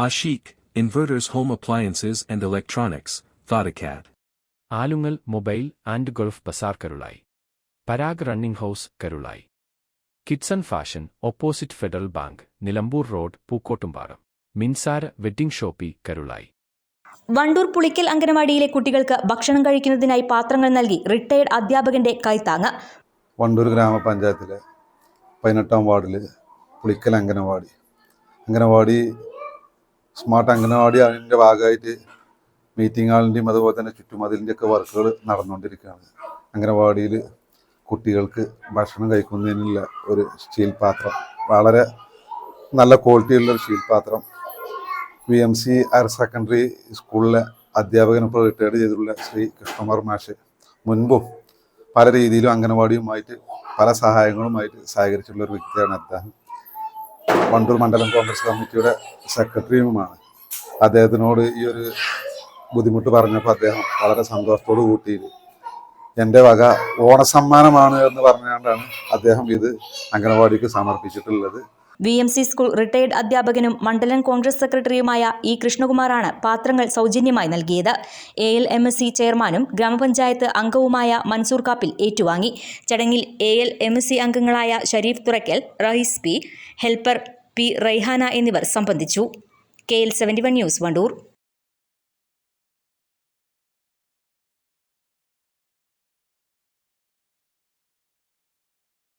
Ashik, inverters home appliances and electronics Thodacat. Alungal mobile and Gulf bazaar Karulayi Parag running house Karulayi. Kidson fashion opposite Federal Bank Nilambur road Pookkottumparam. Minsara wedding shoppy Karulayi. Wandoor Pulikkal അംഗനവാടിയിലെ കുട്ടികൾക്ക് ഭക്ഷണം കഴിക്കുന്നതിനായി പാത്രങ്ങൾ നൽകി retired അധ്യാപകന്റെ കൈത്താങ്ങ്. വണ്ടൂർ ഗ്രാമപഞ്ചായത്തിലെ പതിനെട്ടാം വാർഡിൽ Pulikkal anganwadi. Anganwadi smart anganwadi അതിന്റെ ഭാഗമായിട്ട് മീറ്റിംഗ് ഹാളിന്റെയും അതുപോലെ തന്നെ ചുറ്റുമതിലിന്റെ ഒക്കെ വർക്കുകൾ നടന്നുകൊണ്ടിരിക്കുകയാണ്. അംഗനവാടിയിൽ കുട്ടികൾക്ക് ഭക്ഷണം കഴിക്കുന്നതിനുള്ള ഒരു സ്റ്റീൽ പാത്രം വളരെ നല്ല ക്വാളിറ്റിയുള്ള ഒരു സ്റ്റീൽ പാത്രം V M C higher secondary സ്കൂളിലെ അധ്യാപകനിപ്പോൾ റിട്ടയർഡ് ചെയ്തിട്ടുള്ള ശ്രീ കൃഷ്ണകുമാർ മാഷ് മുൻപും പല രീതിയിലും അംഗനവാടിയുമായിട്ട് പല സഹായങ്ങളുമായിട്ട് സഹകരിച്ചിട്ടുള്ള ഒരു വ്യക്തിയാണ് അദ്ദേഹം. വണ്ടൂർ മണ്ഡലം കോൺഗ്രസ് കമ്മിറ്റിയുടെ സെക്രട്ടറിയുമാണ്. അദ്ദേഹത്തിനോട് ഈ ഒരു ബുദ്ധിമുട്ട് പറഞ്ഞപ്പോൾ അദ്ദേഹം വളരെ സന്തോഷത്തോട് കൂട്ടി എന്റെ വക ഓണസമ്മാനമാണ് എന്ന് പറഞ്ഞുകൊണ്ടാണ് അദ്ദേഹം ഇത് അംഗനവാടിക്ക് സമർപ്പിച്ചിട്ടുള്ളത്. V M C school retired അധ്യാപകനും മണ്ഡലം കോൺഗ്രസ് സെക്രട്ടറിയുമായ ഇ കൃഷ്ണകുമാറാണ് പാത്രങ്ങൾ സൗജന്യമായി നൽകിയത്. A L M S C ചെയർമാനും ഗ്രാമപഞ്ചായത്ത് അംഗവുമായ മൻസൂർ കാപ്പിൽ ഏറ്റുവാങ്ങി. ചടങ്ങിൽ A L M S C അംഗങ്ങളായ Sharif Thurakkal Rahees P helper P Raihana എന്നിവർ സംബന്ധിച്ചു. K L seventy one news Wandoor.